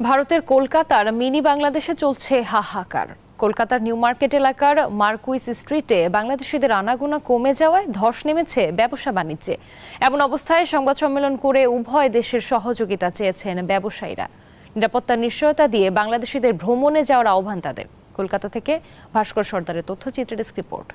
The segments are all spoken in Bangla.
ভারতের কলকাতার মিনি বাংলাদেশে চলছে হাহাকার। কলকাতার নিউ মার্কেট এলাকার মার্কুইস স্ট্রিটে বাংলাদেশিদের আনাগোনা কমে যাওয়ায় ধস নেমেছে ব্যবসা বাণিজ্যে। এমন অবস্থায় সংবাদ সম্মেলন করে উভয় দেশের সহযোগিতা চেয়েছেন ব্যবসায়ীরা। নিরাপত্তার নিশ্চয়তা দিয়ে বাংলাদেশিদের ভ্রমণে যাওয়ার আহ্বান তাদের। কলকাতা থেকে ভাস্কর সর্দারের তথ্যচিত্রের ডেস্ক রিপোর্ট।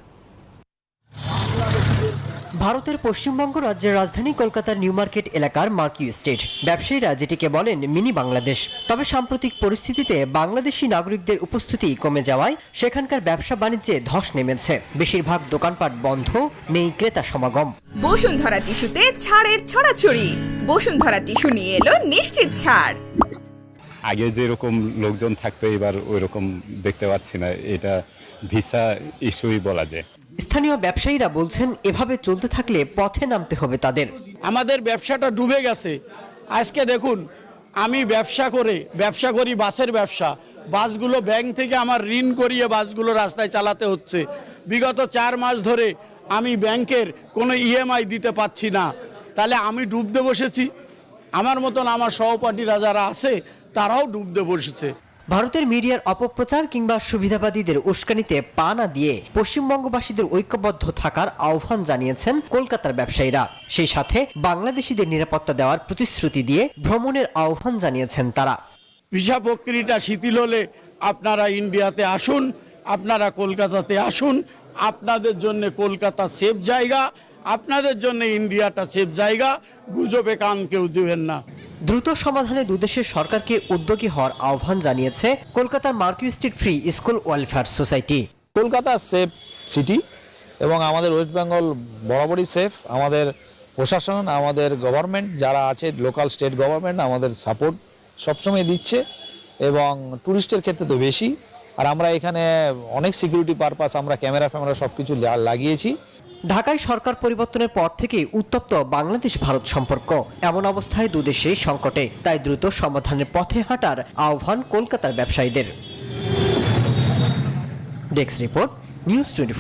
ভারতের পশ্চিমবঙ্গ রাজ্যের রাজধানী কলকাতার নিউ মার্কেট এলাকার মার্কিউ স্টেট। ব্যবসায়ীরা যেটিকে বলেন মিনি বাংলাদেশ। তবে সাম্প্রতিক পরিস্থিতিতে বাংলাদেশি নাগরিকদের উপস্থিতি কমে যাওয়ায় সেখানকার ব্যবসা বাণিজ্যে ধস নেমেছে। বেশিরভাগ দোকানপাট বন্ধ নেই ক্রেতা সমাগম। বসুন্ধরা টিস্যুতে ছাড়ের ছড়াছড়ি। বসুন্ধরা টিস্যু নিয়ে এলো নিশ্চিত ছাড়। আগে যেরকম লোকজন থাকতো এবার ওই রকম দেখতে পাচ্ছি না। এটা ভিসা ইস্যুই বলা যায়। স্থানীয় ব্যবসায়ীরা বলছেন, এভাবে চলতে থাকলে পথে নামতে হবে তাদের। আমাদের ব্যবসাটা ডুবে গেছে। আজকে দেখুন, আমি ব্যবসা করে, ব্যবসা করি বাসের ব্যবসা। বাসগুলো ব্যাংক থেকে আমার ঋণ করিয়ে বাসগুলো রাস্তায় চালাতে হচ্ছে। বিগত চার মাস ধরে আমি ব্যাংকের কোনো ইএমআই দিতে পারছি না। তাহলে আমি ডুবতে বসেছি। আমার মতন আমার সহপাঠীরা যারা আছে, তারাও ডুবতে বসেছে। ভারতের মিডিয়ার অপপ্রচার কিংবা সুবিধাবাদীদের উস্কানিতে পা না দিয়ে পশ্চিমবঙ্গবাসীদের ঐক্যবদ্ধ থাকার আহ্বান জানিয়েছেন কলকাতার ব্যবসায়ীরা। সেই সাথে বাংলাদেশিদের নিরাপত্তা দেওয়ার প্রতিশ্রুতি দিয়ে ভ্রমণের আহ্বান জানিয়েছেন তারা। ভিসা প্রক্রিয়াটা শিথিল হলে আপনারা ইন্ডিয়াতে আসুন, আপনারা কলকাতাতে আসুন, আপনাদের জন্য কলকাতা সেফ জায়গা, আপনাদের জন্য ইন্ডিয়াটা সেফ জায়গা, গুজবে কান কেউ দেবেন না। দ্রুত সমাধানে দুদেশের সরকারকে উদ্যোগী হওয়ার আহ্বান জানিয়েছে কলকাতার Marquis street free school welfare society. Kolkata safe city এবং আমাদের ওয়েস্ট বেঙ্গল বরাবরই সেফ। আমাদের প্রশাসন, আমাদের গভর্নমেন্ট যারা আছে, লোকাল স্টেট গভর্নমেন্ট আমাদের সাপোর্ট সবসময় দিচ্ছে এবং ট্যুরিস্টের ক্ষেত্রে তো বেশি। আর আমরা এখানে অনেক সিকিউরিটি পারপাস, আমরা ক্যামেরা ফ্যামেরা সব কিছু লাগিয়েছি। ঢাকায় সরকার পরিবর্তনের পর থেকে উত্তপ্ত বাংলাদেশ ভারত সম্পর্ক। এমন অবস্থায় দুদেশেই সংকটে, তাই দ্রুত সমাধানের পথে হাঁটার আহ্বান কলকাতার ব্যবসায়ীদের। Desk report, news twenty